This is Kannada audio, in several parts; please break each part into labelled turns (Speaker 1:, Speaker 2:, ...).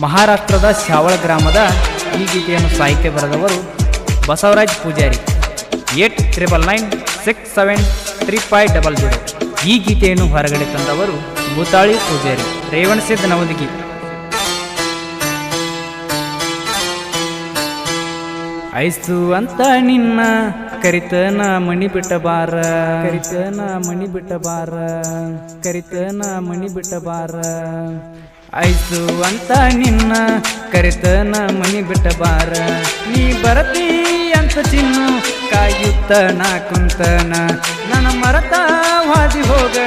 Speaker 1: ಮಹಾರಾಷ್ಟ್ರದ ಶಾವಳ ಗ್ರಾಮದ ಈ ಗೀತೆಯನ್ನು ಸಾಹಿತ್ಯ ಬರೆದವರು Basavaraj Pujari. Eight triple nine six seven three five double zero. ಈ ಗೀತೆಯನ್ನು ಹೊರಗಡೆ ತಂದವರು ಭೂತಾಳಿ ಪೂಜಾರಿ ರೇವಣಸಿದ್ದ ನವದಗಿ. ಐಸು ಅಂತ ನಿನ್ನ ಕರಿತನ ಮಣಿ ಬಿಟ್ಟ ಬಾರ. ಕರಿತನ ಮಣಿ ಬಿಟ್ಟ ಬಾರ. ಕರಿತನ ಮಣಿ ಬಿಟ್ಟ ಐಸು ಅಂತ ನಿನ್ನ ಕರಿತನ ಮನಿ ಬಿಟ್ಟ ಬಾರ ನೀ ಬರತಿ ಅಂತ ಚಿನ್ನು ಕಾಯುತ್ತ ನಾ ಕುಂತನ. ನನ್ನ ಮರತ ಹಾದಿ ಹೋಗ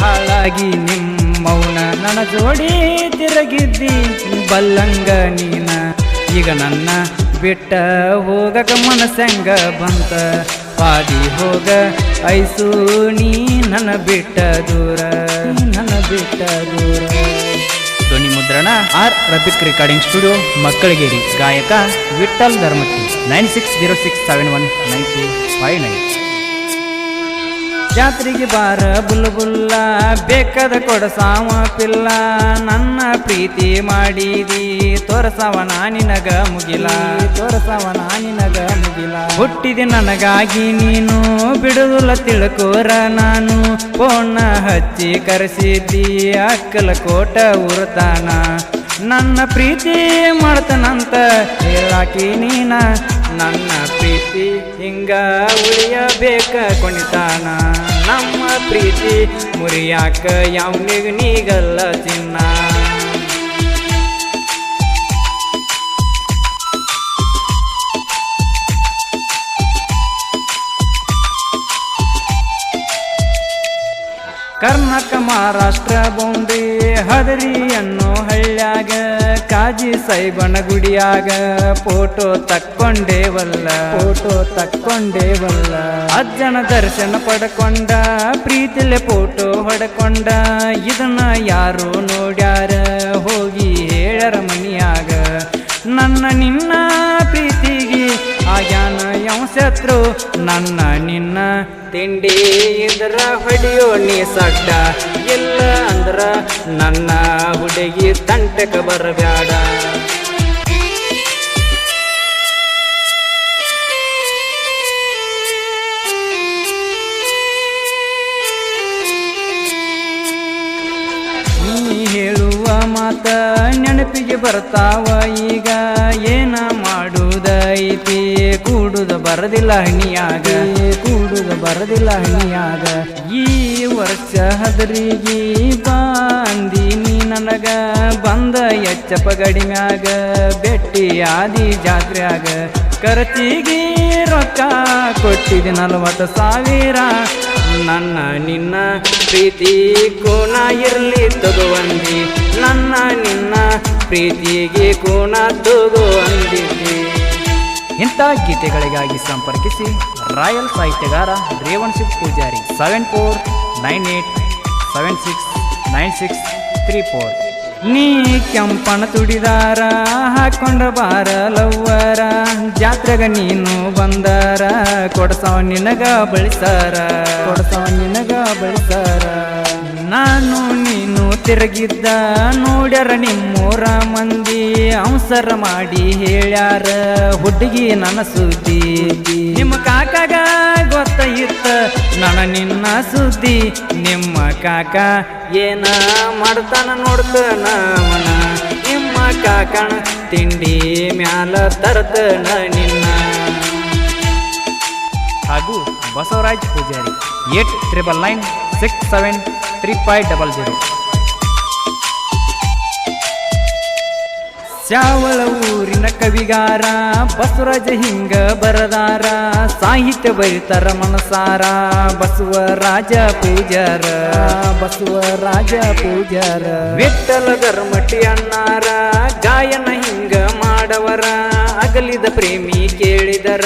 Speaker 1: ಹಾಳಾಗಿ ನಿಮ್ಮೌನ ನನ್ನ ಜೋಡಿ ತಿರುಗಿದ್ದಿ ಬಲ್ಲಂಗ ನೀನ. ಈಗ ನನ್ನ ಬಿಟ್ಟ ಹೋಗಕ ಮನಸ್ಸಂಗ ಬಂತ. ಪಾದಿ ಹೋಗ ಐಸು ನೀ ನನ್ನ ಬಿಟ್ಟ ದೂರ. ನನ್ನ ಬಿಟ್ಟ ದೂರ. ಧ್ವನಿ ಮುದ್ರಣ ಆರ್ ರಬಿಕ್ ರೆಕಾರ್ಡಿಂಗ್ ಸ್ಟುಡಿಯೋ, ಮಕ್ಕಳಗೇರಿ. ಗಾಯಕ Vithal Dharmatti. Nine six zero six seven one nine two five nine. ಜಾತ್ರೆಗೆ ಬಾರ ಬುಲ್ಲ ಬುಲ್ಲ, ಬೇಕಾದ ಕೊಡಸಾವ ಪಿಲ್ಲ, ನನ್ನ ಪ್ರೀತಿ ಮಾಡಿದಿ, ತೋರಸವ ನಾನಿನಗ ಮುಗಿಲ. ತೋರಸವ ನಾನಿನಗ ಮುಗಿಲ. ಹುಟ್ಟಿದೆ ನನಗಾಗಿ ನೀನು ಬಿಡುದಿಲ್ಲ ತಿಳ್ಕೋರ ನಾನು. ಫೋನ್ ಹಚ್ಚಿ ಕರೆಸಿದ್ದಿ ಅಕ್ಕಲ ಕೋಟ ಉರ್ತಾನ. ನನ್ನ ಪ್ರೀತಿ ಮಾಡ್ತಾನಂತ ಹೇಳಾಕಿ ನೀನ. ನನ್ನ ಪ್ರೀತಿ ಹಿಂಗ ಉಳಿಯಬೇಕ ಕುಣಿತಾನ ನಮ್ಮ ಪ್ರೀತಿ ಮುರಿಯಾಕ ಯಾವನಿಗ ನೀಗಲ್ಲ ಚಿನ್ನ ಕರ್ನಾಟಕ ಮಹಾರಾಷ್ಟ್ರ ಬೊಂಬೆ ಹದರಿ ಅನ್ನೋ ಹಳ್ಳ್ಯಾಗ ಕಾಜಿ ಸೈಬನ ಗುಡಿಯಾಗ ಫೋಟೋ ತಕ್ಕೊಂಡೇವಲ್ಲ. ಫೋಟೋ ತಕ್ಕೊಂಡೇವಲ್ಲ. ಅಜ್ಜನ ದರ್ಶನ ಪಡ್ಕೊಂಡ ಪ್ರೀತಿಲೆ ಫೋಟೋ ಹೊಡ್ಕೊಂಡ ಇದನ್ನ ಯಾರು ನೋಡ್ಯಾರ ಹೋಗಿ ಹೇಳರ ಮನಿಯಾಗ. ನನ್ನ ನಿನ್ನ ಶತ್ರು, ನನ್ನ ನಿನ್ನ ತಿಂಡಿ ಇದ್ರ ಹೊಡಿಯೋ ನೀ ಸಡ್ಡ. ಇಲ್ಲ ಅಂದ್ರ ನನ್ನ ಹುಡುಗಿ ತಂಟಕ ಬರಬ್ಯಾಡ. ನೀ ಹೇಳುವ ಮಾತ ನೆನಪಿಗೆ ಬರ್ತಾವ ಈಗ? ಏನ ಕೂಡುದ ಬರದಿಲ್ಲ ಹಣಿಯಾಗ ಕೂಡುದ ಬರದಿಲ್ಲ ಹಣಿಯಾಗ ಈ ವರ್ಷ ಹದರಿಗಿ ಬಾಂದಿ ನೀ ನನಗ ಬಂದ ಎಚ್ಚಪ ಗಡಿಮ್ಯಾಗ. ಬೆಟ್ಟಿ ಆದಿ ಜಾತ್ರ್ಯಾಗ ಖರ್ಚಿಗೆ ರೊಕ್ಕ ಕೊಟ್ಟಿದೆ ನಲವತ್ತು ಸಾವಿರ. ನನ್ನ ನಿನ್ನ ಪ್ರೀತಿ ಕೋಣ ಇರಲಿ ತಗುವಂದಿ ನನ್ನ ನಿನ್ನ ಪ್ರೀತಿಗೆ ಕೋಣ ತಗುವಂದಿದ್ದಿ ಇಂಥ ಗೀತೆಗಳಿಗಾಗಿ ಸಂಪರ್ಕಿಸಿ royal ಸಾಹಿತ್ಯಗಾರ Revan Singh Pujari seven four nine eight seven six nine six three four ನೀ ಕೆಂಪಣ ತುಡಿದಾರ ಹಾಕೊಂಡ ಬಾರ ಲವ್ವರ, ಜಾತ್ರೆಗ ನೀನು ಬಂದಾರ, ಕೊಡಸವ ನಿನಗ ಬಳಸಾರ, ಕೊಡಸವ ನಿನಗ ಬಳಸಾರ. ನಾನು ನೀನು ತಿರುಗಿದ್ದ ನೋಡ್ಯಾರ ನಿಮ್ಮೂರ ಮಂದಿ ಅವಸರ ಮಾಡಿ ಹೇಳ್ಯಾರ ಹುಡುಗಿ ನನ್ನ ಸುದ್ದಿ. ನಿಮ್ಮ ಕಾಕಾಗ ಗೊತ್ತ ಇತ್ತ ನನ್ನ ನಿನ್ನ ಸುದ್ದಿ. ನಿಮ್ಮ ಕಾಕ ಏನ ಮಾಡ್ತಾನ ನೋಡ್ತಾನ ಮನ ನಿಮ್ಮ ಕಾಕಣ ತಿಂಡಿ ಮ್ಯಾಲ ತರ್ತನ ನಿನ್ನ. ಹಾಗೂ Basavaraj Pujari eight triple nine six seven three five double zero Shyavala ಊರಿನ ಕವಿಗಾರ, ಬಸವರಾಜ ಹಿಂಗ ಬರದಾರ, ಸಾಹಿತ್ಯ ಬರಿತಾರ ಮನಸಾರ ಬಸವರಾಜ ಪೂಜಾರ ಬಸವರಾಜ ಪೂಜಾರ. ವಿಠಲ ಧರ್ಮಟಿ ಅಣ್ಣಾರ, ಗಾಯನ ಹಿಂಗ ಮಾಡವರ, ಅಗಲಿದ ಪ್ರೇಮಿ ಕೇಳಿದರ,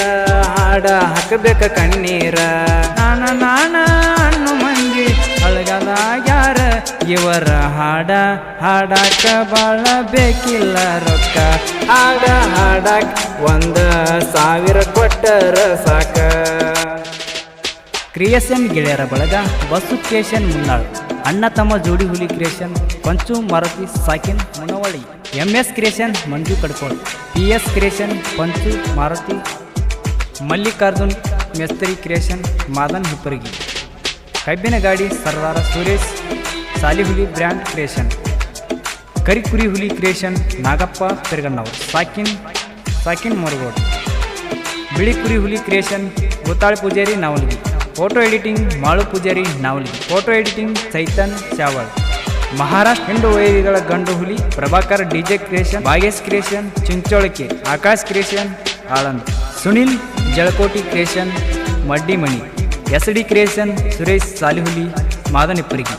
Speaker 1: ಹಾಡ ಹಾಕಬೇಕ ಕಣ್ಣೀರ. ಇವರ ಹಾಡ ಹಾಡಾಕ ಬಾಳ ಬೇಕಿಲ್ಲ ರೊಕ್ಕ. ಹಾಡ ಹಾಡಾಕ ಒಂದ ಸಾವಿರ ಕೊಟ್ಟರ ಸಾಕ. ಕ್ರಿಯೇಷನ್ ಗೆಳೆಯರ ಬಳಗ ಬಸ್ಸು ಕ್ರಿಯೇಷನ್ ಮುನ್ನಾಳ್ ಅಣ್ಣ ತಮ್ಮ ಜೋಡಿ ಹುಲಿ creation Panchu Maruti ಸಾಕಿನ್ Munavalli M S creation Manju Kadkol P S creation Panchu Maruti Mallikarjun Mestri creation Madan Hipparagi ಕಬ್ಬಿನ ಗಾಡಿ ಸರ್ದಾರ ಸುರೇಶ್. ಸಾಲಿಹುಲಿ ಬ್ರ್ಯಾಂಡ್ ಕ್ರಿಯೇಷನ್ ಕರಿಕುರಿ ಹುಲಿ ಕ್ರಿಯೇಷನ್, ನಾಗಪ್ಪ ಪೆರಗಣ್ಣವರು ಸಾಕಿನ್ ಸಾಕಿನ್ ಮೊರಗೋಡ್. ಬಿಳಿ ಕುರಿ ಹುಲಿ creation, Gotal Pujari, Navalgi. Photo editing, Malu Pujari, Navalgi. Photo editing, Chaitan Chaval Maharashtra ಹೆಂಡು ವೈರಿಗಳ ಗಂಡು ಹುಲಿ, Prabhakar DJ creation, Bagesh creation, ಚುಂಚೋಳಕೆ, Akash creation, Aland. Sunil Jalakoti creation, Maddimani. S D creation, Suresh Salihuli ಮಾದನಿಪ್ಪರಿಗೆ